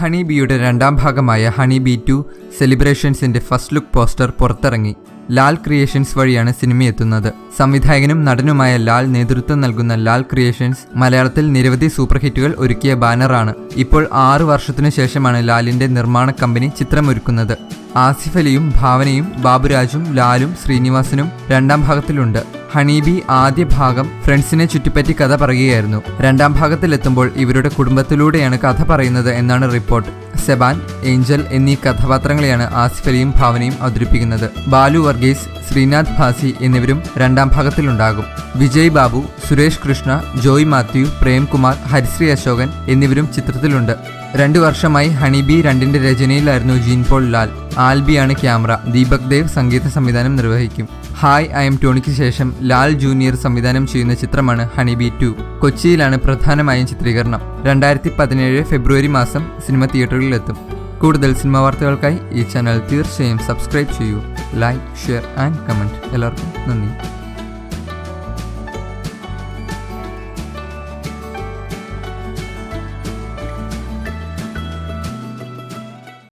Honey ബിയുടെ രണ്ടാം ഭാഗമായ ഹണി ബി ടു സെലിബ്രേഷൻസിന്റെ ഫസ്റ്റ് ലുക്ക് പോസ്റ്റർ പുറത്തിറങ്ങി. ലാൽ ക്രിയേഷൻസ് വഴിയാണ് സിനിമയെത്തുന്നത്. സംവിധായകനും നടനുമായ ലാൽ നേതൃത്വം നൽകുന്ന ലാൽ ക്രിയേഷൻസ് മലയാളത്തിൽ നിരവധി സൂപ്പർ ഹിറ്റുകൾ ഒരുക്കിയ ബാനറാണ്. ഇപ്പോൾ ആറു വർഷത്തിനു ശേഷമാണ് ലാലിന്റെ നിർമ്മാണ കമ്പനി ചിത്രമൊരുക്കുന്നത്. ആസിഫ് അലിയും ഭാവനയും ബാബുരാജും ലാലും ശ്രീനിവാസനും രണ്ടാം ഭാഗത്തിലുണ്ട്. ഹണീബി ആദ്യ ഭാഗം ഫ്രണ്ട്സിനെ ചുറ്റിപ്പറ്റി കഥ പറയുകയായിരുന്നു. രണ്ടാം ഭാഗത്തിലെത്തുമ്പോൾ ഇവരുടെ കുടുംബത്തിലൂടെയാണ് കഥ പറയുന്നത് എന്നാണ് റിപ്പോർട്ട്. സെബാൻ ഏഞ്ചൽ എന്നീ കഥാപാത്രങ്ങളെയാണ് ആസിഫ് അലിയും ഭാവനയും അവതരിപ്പിക്കുന്നത്. ബാലു വർഗീസ് ശ്രീനാഥ് ഭാസി എന്നിവരും രണ്ടാം ഭാഗത്തിലുണ്ടാകും. വിജയ് ബാബു സുരേഷ് കൃഷ്ണ ജോയ് മാത്യു പ്രേംകുമാർ ഹരിശ്രീ അശോകൻ എന്നിവരും ചിത്രത്തിലുണ്ട്. രണ്ടു വർഷമായി ഹണിബി രണ്ടിന്റെ രചനയിലായിരുന്നു ജീൻ പോൾ ലാൽ. ആൽബിയാണ് ക്യാമറ. ദീപക് ദേവ് സംഗീത സംവിധാനം നിർവഹിക്കും. ഹായ് ഐ എം ടോണിക്ക് ശേഷം ലാൽ ജൂനിയർ സംവിധാനം ചെയ്യുന്ന ചിത്രമാണ് ഹണിബി ടു. കൊച്ചിയിലാണ് പ്രധാനമായും ചിത്രീകരണം. രണ്ടായിരത്തി പതിനേഴ് ഫെബ്രുവരി മാസം സിനിമ തിയേറ്ററുകളിലെത്തും. കൂടുതൽ സിനിമ വാർത്തകൾക്കായി ഈ ചാനൽ തീർച്ചയായും സബ്സ്ക്രൈബ് ചെയ്യൂ. Like share and comment. എല്ലാവർക്കും നന്ദി.